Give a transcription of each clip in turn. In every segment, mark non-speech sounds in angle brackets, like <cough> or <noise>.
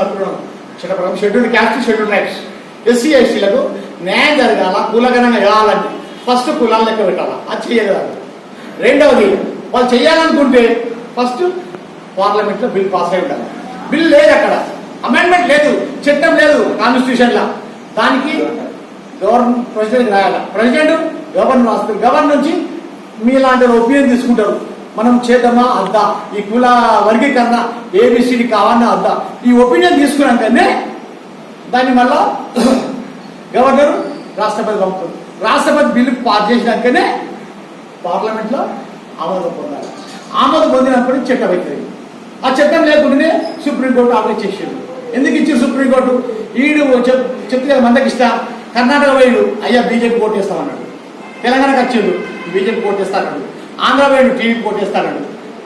Schedule caste schedule tribes SC ఎస్టీలకు న్యాయం జరగాల? కులగణంగా కావాలంటే ఫస్ట్ కులాలు లెక్క పెట్టాలా? అది చేయగలరు. రెండవది వాళ్ళు చేయాలనుకుంటే ఫస్ట్ పార్లమెంట్లో బిల్ పాస్ అయి ఉండాలి. బిల్ లేదు అక్కడ. అమెండ్మెంట్ లేదు. చట్టం లేదు కాన్స్టిట్యూషన్లో దానికి గవర్నమెంట్ ప్రెసిడెంట్ రాయాలి? ప్రెసిడెంట్ గవర్నర్ రాస్తారు. గవర్నర్ నుంచి మీలాంటి ఒపీనియన్ తీసుకుంటారు. మనం చేద్దామా అద్దా? ఈ కుల వర్గీకరణ ఏబిసిడి కావాలన్నా అద్దా? ఈ ఒపీనియన్ తీసుకున్నాకనే దాన్ని మళ్ళా <clears throat> గవర్నర్ రాష్ట్రపతి పంపుతారు. రాష్ట్రపతి బిల్లు పాస్ చేసినాకనే పార్లమెంట్లో ఆమోదం పొందాలి. ఆమోదం పొందినప్పుడు చట్టం అవుతుంది ఆ చట్టం లేకుండానే సుప్రీంకోర్టు ఆర్డర్ చేసాడు. ఎందుకు ఇచ్చి సుప్రీంకోర్టు? ఈడు చెప్ చెప్తే కదా మందకి ఇష్ట. కర్ణాటక వైడు అయ్యా బీజేపీ కోర్టు చేస్తామన్నాడు తెలంగాణకు వచ్చిండు. బీజేపీ కోర్టు చేస్తాడు ఆంధ్ర టీవీ కోట్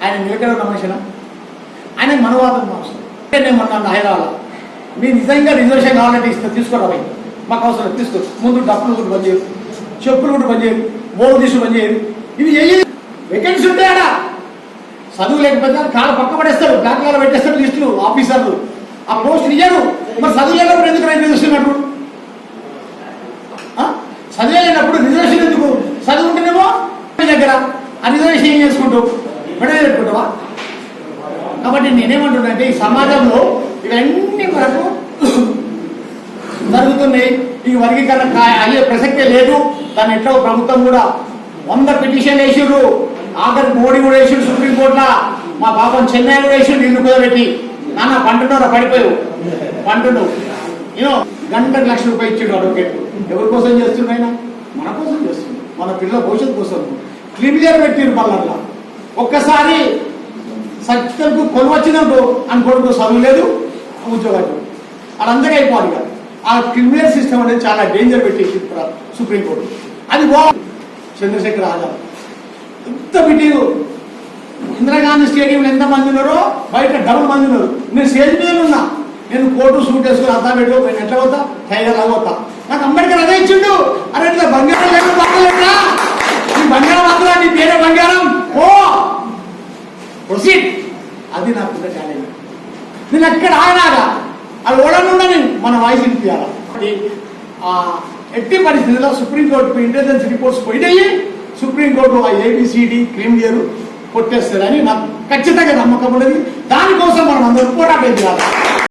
ఆయన నిలకడ ఉన్న ఆయన మనవాదం అవసరం నేను మొన్న హైదరాబాద్ మీ నిజంగా రిజర్వేషన్ కావాలంటే ఇస్తే తీసుకోరా పోయి. మాకు అవసరం తీసుకో. ముందు డబ్బులు కూడా పని చేయరు. చెప్పులు కూడా పని చేయరు. బోర్డు తీసుకు పని చేయరు. ఇవి చెయ్యి వేకెన్సీ ఉంటాయా చదువు లేకపోతే కాళ్ళ పక్క పడేస్తారు. బ్లాక్ పెట్టేస్తారు లిస్టులు ఆఫీసర్లు. ఆ పోస్ట్ ఇయ్యారు. మరి చదువు లేనప్పుడు ఎందుకు రైతు చూస్తున్నట్టు? చదివేలేనప్పుడు రిజర్వేషన్ ఎందుకు? చదువు ఉంటేనేమో దగ్గర. ఆ ఏం చేసుకుంటావు? మెడల్ పెట్టుకుంటావా? కాబట్టి నేనేమంటున్నానంటే ఈ సమాజంలో ఇవన్నీ మనకు జరుగుతున్నాయి. ఈ వర్గీకరణ అయ్యే ప్రసక్తే లేదు. దాని ఎట్లా ప్రభుత్వం కూడా వంద పిటిషన్ వేసిర్రు ఆఖరి మోడీ కూడా వేసిండు సుప్రీంకోర్టులో మా పాపం చెన్నై కూడా వేసిండు నిన్ను కుదబెట్టి నాన్న పంటున్నారా పడిపోయావు. పంటున్నావు నేను గంటకు లక్ష రూపాయలు ఇచ్చిండు అడ్వకేట్. ఎవరి కోసం చేస్తుండ ఆయన? మన కోసం చేస్తుండు. మన పిల్లల భవిష్యత్తు కోసం. క్లిమియర్ పెట్టిరు మళ్ళా ఒక్కసారి సత్యకు కొనవచ్చినప్పుడు అని కొడుకు చదువు లేదు ఉద్యోగాలు వాళ్ళందరికీ అయిపోవాలి కదా ఆ క్రిమినల్ సిస్టమ్ అనేది చాలా డేంజర్ పెట్టేసి సుప్రీంకోర్టు. అది బా చంద్రశేఖర్ ఆజాద్ ఎంత పెట్టారు? ఇందిరాగాంధీ స్టేడియంలో ఎంత మంది ఉన్నారో బయట డబుల్ మంది ఉన్నారు. నేను స్టేజ్ మీద ఉన్నా. నేను కోటు సూట్ వేసుకుని అర్థం పెట్టు నేను ఎట్లా పోతా? టైగర్ లాగా పోతా. నాకు అంబేద్కర్ అదే ఇచ్చిండు. నేను ఎక్కడ ఆగినాగా. అది నేను మన వాయిస్ వినిపించాలి ఎట్టి పరిస్థితుల్లో సుప్రీంకోర్టు ఇంటెలిజెన్స్ రిపోర్ట్స్ పోయినాయి. సుప్రీంకోర్టు ఆ ఏబిసిడి క్రిమియర్ కొట్టేస్తారని నాకు ఖచ్చితంగా నమ్మకం ఉన్నది. దానికోసం మనం అందరూ పోరాటం చేయాలి?